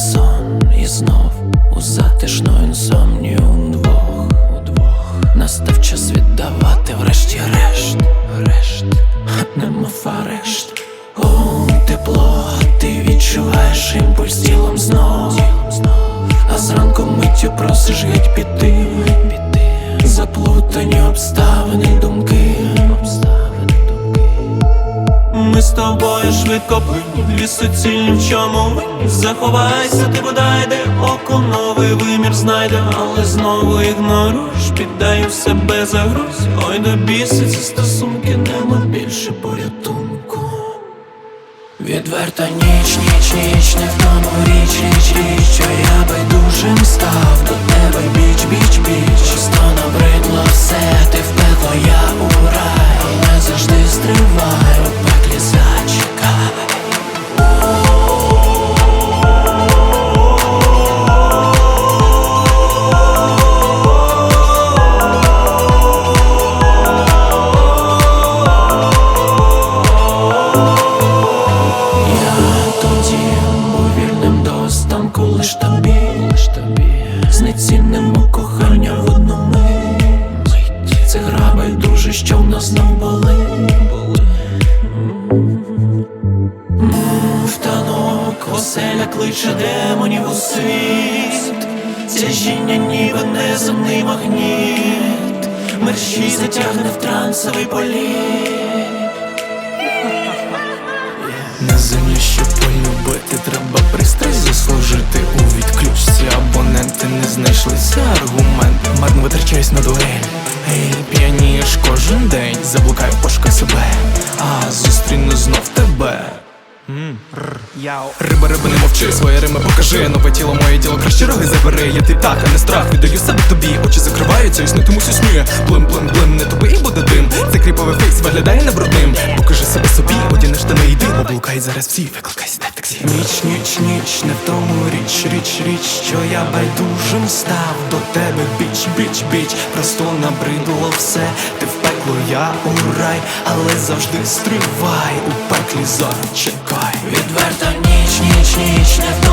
Сон. І знов у затишну інсомнію удвох, удвох Настав час віддавати врешті-решт, решт, немов арешт О, тепло, ти відчуваєш імпульс тілом знов. А зранку миттю просиш геть піти, Заплутані обставини, думки ми з тобою швидко плинь. Дві суцільні в чому? Заховайся, ти бодай де око новий вимір знайде, але знову ігноруєш, піддаю себе загрузі Ой, до біси ці стосунки нема більше порятунку. Відверта ніч, ніч, ніч, не лиш тобі, лиш тобі кохання в одну мить. Це гра байдуже, що в нас знов були М, В оселя кличе демонів у світ. Тяжіння ніби неземний магніт. Мерщій затягне в трансовий політ не знайшлися аргумент Марно витрачаюсь на дуель. Ей, п'янієш кожен день, заблукаю пошука себе, а зустріну знов тебе. Риба, риба, не мовчи, своє рими покажи. Нове тіло, моє діло, краще роги забери. Я ти так, а не страх, віддаю себе тобі. Очі закриваються, і снитимусь у смі Блим, блим, блим, не тобі і буде дим. Цей кріповий фейс виглядає небрудним Покажи себе собі, одіни штани йди. Облукай зараз всі, викликай сюди таксі Ніч, ніч, ніч, не в тому річ, річ, річ Що я байдужим став до тебе. Біч, біч, біч, просто набридло все. Ти в пекло, я у рай Але завжди стривай, у пеклі зачекай. Відверто ніч, ніч, ніч, не в тому